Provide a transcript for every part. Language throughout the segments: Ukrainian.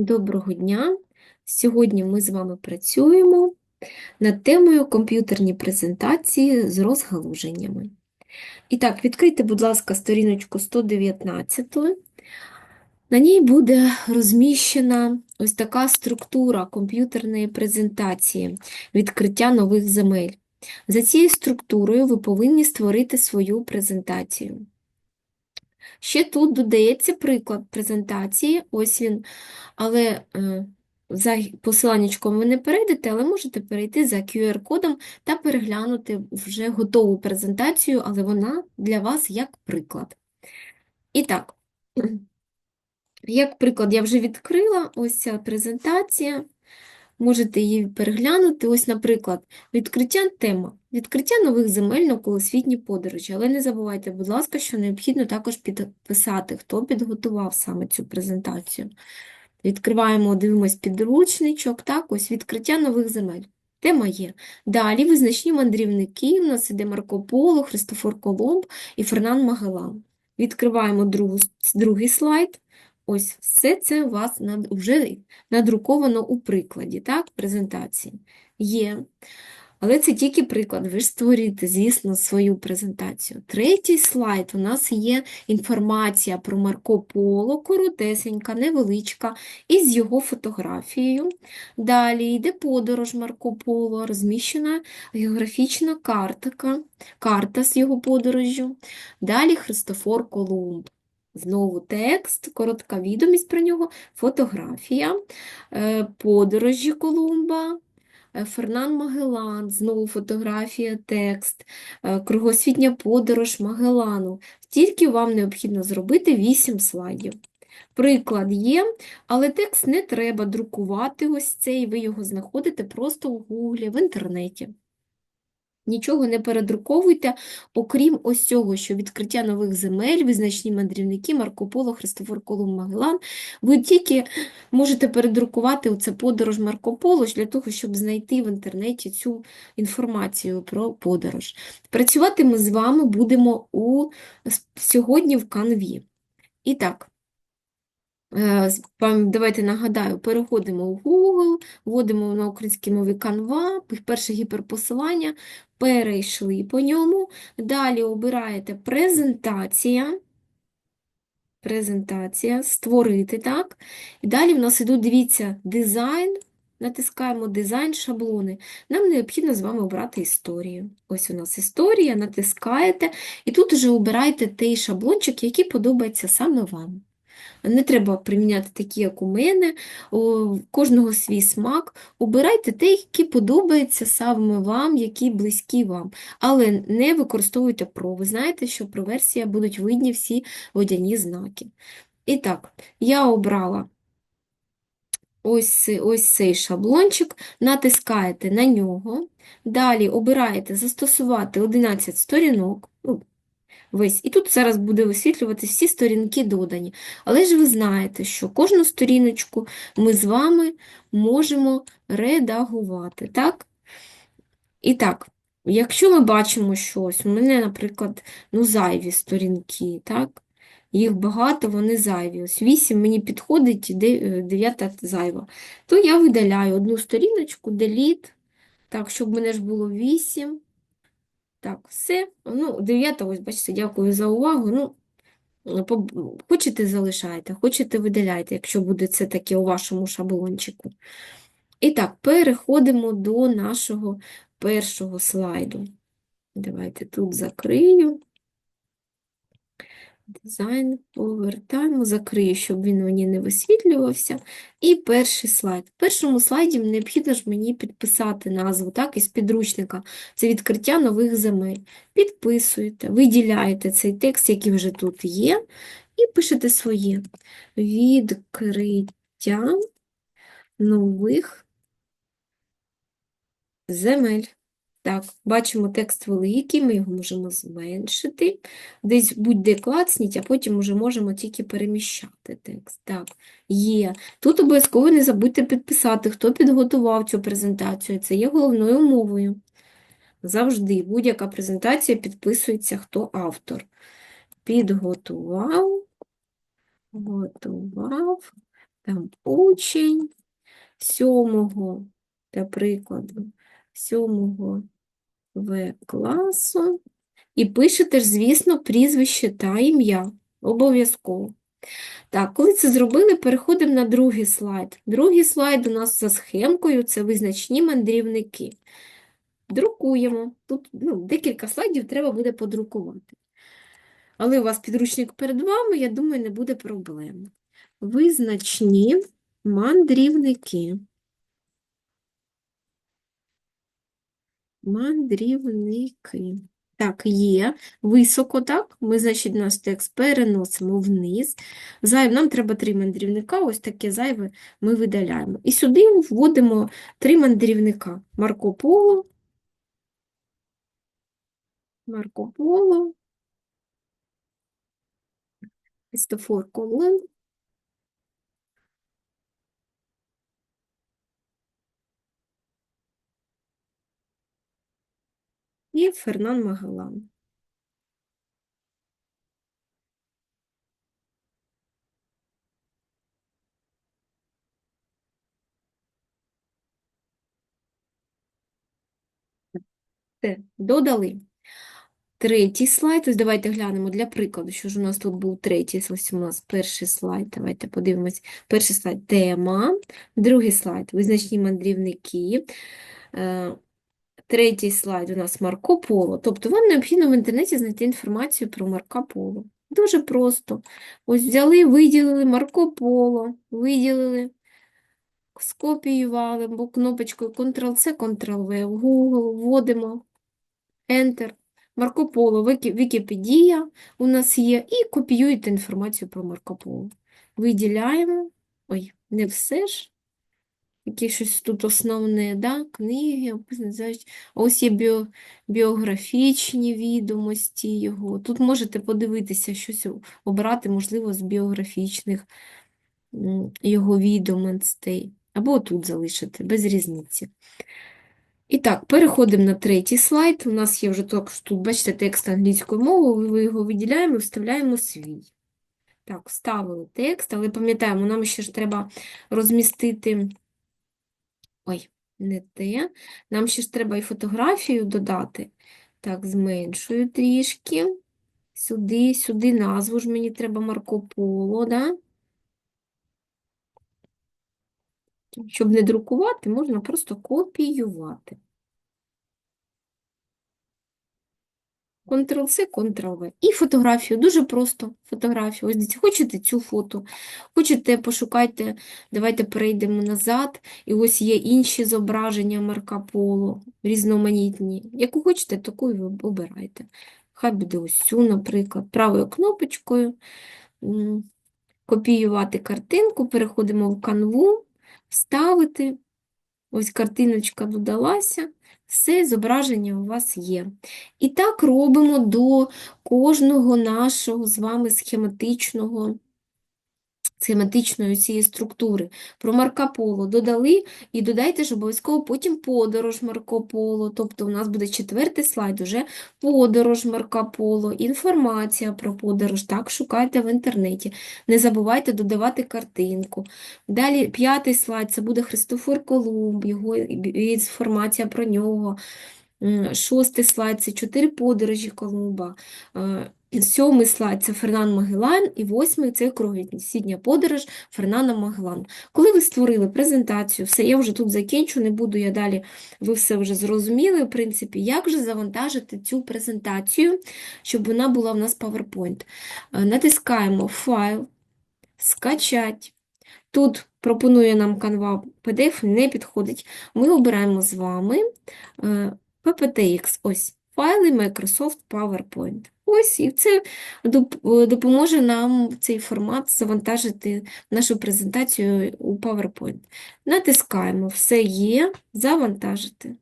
Доброго дня! Сьогодні ми з вами працюємо над темою комп'ютерні презентації з розгалуженнями. І так, відкрийте, будь ласка, сторіночку 119. На ній буде розміщена ось така структура комп'ютерної презентації відкриття нових земель. За цією структурою ви повинні створити свою презентацію. Ще тут додається приклад презентації, ось він, але е, за посиланнячком ви не перейдете, але можете перейти за QR-кодом та переглянути вже готову презентацію, але вона для вас як приклад. І так, як приклад, я вже відкрила ось ця презентація. Можете її переглянути. Ось, наприклад, відкриття тема, відкриття нових земель навколосвітні подорожі. Але не забувайте, будь ласка, що необхідно також підписати, хто підготував саме цю презентацію. Відкриваємо, дивимось підручничок, так, ось відкриття нових земель. Тема є. Далі визначні мандрівники, у нас іде Марко Поло, Христофор Коломб і Фернан Магеллан. Відкриваємо другу, другий слайд. Ось все це у вас над, вже надруковано у прикладі, так, презентації. Є. Але це тільки приклад, ви ж створюєте, звісно, свою презентацію. Третій слайд у нас є інформація про Марко Поло, коротесенька, невеличка, із його фотографією. Далі йде подорож Марко Поло, розміщена географічна картка, карта з його подорожжю. Далі Христофор Колумб. Знову текст, коротка відомість про нього, фотографія, е, подорожі Колумба, е, Фернан Магеллан, знову фотографія, текст, е, кругосвітня подорож Магеллану. Тільки вам необхідно зробити 8 слайдів. Приклад є, але текст не треба друкувати ось цей, ви його знаходите просто в гуглі, в інтернеті. Нічого не передруковуйте, окрім ось цього, що відкриття нових земель, визначні мандрівники, Марко Поло, Христофор Колумб, Магеллан. Ви тільки можете передрукувати оце подорож Марко Поло для того, щоб знайти в інтернеті цю інформацію про подорож. Працювати ми з вами будемо у, сьогодні в канві. І так. Е, давайте нагадаю, переходимо у Google, вводимо на українській мові Canva, перше гіперпосилання, перейшли по ньому. Далі обираєте презентація, презентація, створити, так? І далі в нас ідуть, дивіться, дизайн, натискаємо дизайн, шаблони. Нам необхідно з вами обрати історію. Ось у нас історія, натискаєте, і тут вже обирайте той шаблончик, який подобається саме вам. Не треба приміняти такі, як у мене, у кожного свій смак. Обирайте те, які подобаються саме вам, які близькі вам. Але не використовуйте про. Ви знаєте, що про версія будуть видні всі водяні знаки. І так, я обрала ось ось цей шаблончик, натискаєте на нього, далі обираєте застосувати 11 сторінок. Ну, весь. І тут зараз буде висвітлювати всі сторінки додані. Але ж ви знаєте, що кожну сторіночку ми з вами можемо редагувати. так? І так, якщо ми бачимо щось, у мене, наприклад, ну, зайві сторінки, так? Їх багато, вони зайві. Ось 8 мені підходить, 9 е, зайва. То я видаляю одну сторіночку, delete, так, щоб мене ж було 8. Так, все. Ну, дев'ята, ось, бачите, дякую за увагу. Ну, Хочете залишайте, хочете видаляйте, якщо буде це таке у вашому шаблончику. І так, переходимо до нашого першого слайду. Давайте тут закрию. Дизайн повертаємо, закрию, щоб він мені не висвітлювався. І перший слайд. В першому слайді необхідно ж мені підписати назву так, із підручника. Це відкриття нових земель. Підписуєте, виділяєте цей текст, який вже тут є, і пишете своє. Відкриття нових земель. Так, бачимо текст великий, ми його можемо зменшити. Десь будь-де клацніть, а потім вже можемо тільки переміщати текст. Так, є. Тут обов'язково не забудьте підписати, хто підготував цю презентацію. Це є головною умовою. Завжди будь-яка презентація підписується, хто автор. Підготував, готував там учень сьомого, для прикладу, сьомого В класу. І пишете ж, звісно, прізвище та ім'я. Обов'язково. Так, коли це зробили, переходимо на другий слайд. Другий слайд у нас за схемкою це визначні мандрівники. Друкуємо. Тут ну, декілька слайдів треба буде подрукувати. Але у вас підручник перед вами, я думаю, не буде проблем. Визначні мандрівники. Мандрівники. Так, є. Високо, так? Ми, значить, наш текст переносимо вниз. Зайв, нам треба три мандрівника, ось таке зайве ми видаляємо. І сюди вводимо три мандрівника. Марко Поло, Марко Поло, Христофор Колумб, і Фернан Магалан. Все, додали. Третій слайд, ось давайте глянемо для прикладу, що ж у нас тут був третій, ось у нас перший слайд, давайте подивимось. Перший слайд – тема, другий слайд – визначні мандрівники, Е, третій слайд у нас Марко Поло, тобто вам необхідно в інтернеті знайти інформацію про Марко Поло. Дуже просто. Ось взяли, виділили Марко Поло, виділили, скопіювали, бо кнопочкою Ctrl-C, Ctrl-V Google вводимо, Enter. Марко Поло, Вікіпедія у нас є, і копіюєте інформацію про Марко Поло. Виділяємо, ой, не все ж, яке щось тут основне, да? книги, ось є біо, біографічні відомості його. Тут можете подивитися, щось обрати, можливо, з біографічних його відомостей, або тут залишити, без різниці. І так, переходимо на третій слайд. У нас є вже також тут, бачите, текст англійською мовою, ми його виділяємо і вставляємо свій. Так, вставили текст, але пам'ятаємо, нам ще ж треба розмістити. Ой, не те. Нам ще ж треба і фотографію додати. Так, зменшую трішки. Сюди, сюди назву ж мені треба Марко Поло, да? Щоб не друкувати, можна просто копіювати. Ctrl-C, Ctrl-V. І фотографію, дуже просто фотографію. Ось хочете цю фото, хочете, пошукайте, давайте перейдемо назад. І ось є інші зображення Марка Поло, різноманітні. Яку хочете, таку і ви обирайте. Хай буде ось цю, наприклад, правою кнопочкою. Копіювати картинку, переходимо в канву, вставити. Ось картиночка додалася, все зображення у вас є. І так робимо до кожного нашого з вами схематичного, схематичної цієї структури. Про Марка Поло додали і додайте ж обов'язково потім подорож Марко Поло. Тобто у нас буде четвертий слайд, уже подорож Марка Поло, інформація про подорож. Так, шукайте в інтернеті. Не забувайте додавати картинку. Далі п'ятий слайд це буде Христофор Колумб, його інформація про нього. Шостий слайд це чотири подорожі Колумба. Сьомий слайд це Фернан Магеллан, і восьмий це кругосвітня подорож Фернана Магеллан. Коли ви створили презентацію, все, я вже тут закінчу, не буду я далі, ви все вже зрозуміли, в принципі, як же завантажити цю презентацію, щоб вона була в нас PowerPoint. Е, Натискаємо файл, скачать. Тут пропонує нам Canva PDF, не підходить. Ми обираємо з вами е, PPTX, ось, файли Microsoft PowerPoint. Ось, і це допоможе нам цей формат завантажити нашу презентацію у PowerPoint. Натискаємо «Все є», «Завантажити».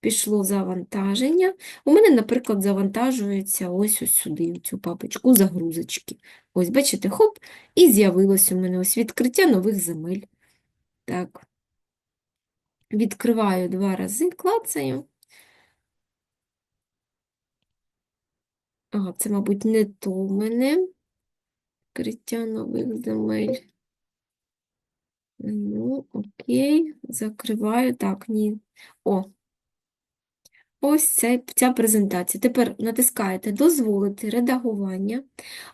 Пішло завантаження. У мене, наприклад, завантажується ось ось сюди, в цю папочку загрузочки. Ось, бачите, хоп, і з'явилось у мене ось відкриття нових земель. Так. Відкриваю два рази, клацаю. Ага, це, мабуть, не то в мене. Відкриття нових земель. Ну, окей, закриваю. Так, ні. О, ось ця, ця презентація. Тепер натискаєте дозволити редагування.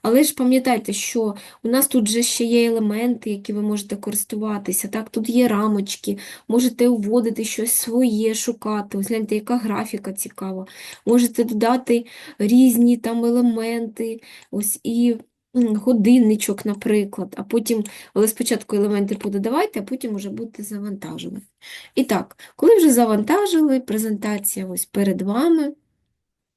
Але ж пам'ятайте, що у нас тут же ще є елементи, які ви можете користуватися. Так, тут є рамочки, можете вводити щось своє, шукати. Ось гляньте, яка графіка цікава. Можете додати різні там елементи, ось і годинничок, наприклад, а потім, але спочатку елементи пододавайте, а потім вже будете завантажувати. І так, коли вже завантажили, презентація ось перед вами.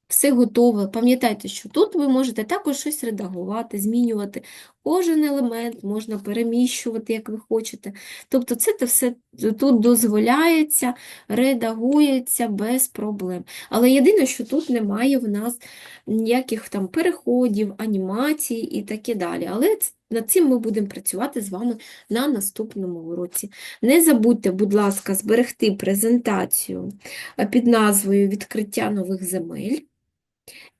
Все готове. Пам'ятайте, що тут ви можете також щось редагувати, змінювати. Кожен елемент можна переміщувати, як ви хочете. Тобто це те все тут дозволяється, редагується без проблем. Але єдине, що тут немає в нас ніяких там переходів, анімацій і таке далі. Але над цим ми будемо працювати з вами на наступному уроці. Не забудьте, будь ласка, зберегти презентацію е, під назвою Відкриття нових земель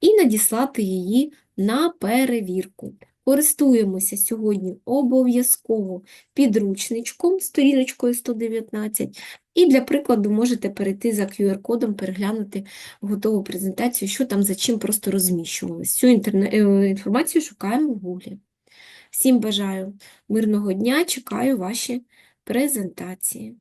і надіслати її на перевірку. Користуємося сьогодні обов'язково підручничком, сторіночкою 119, і для прикладу можете перейти за QR-кодом, переглянути готову презентацію, що там за чим просто розміщувалось. Цю е, інформацію шукаємо в Гуглі. Всім бажаю мирного дня, чекаю ваші презентації.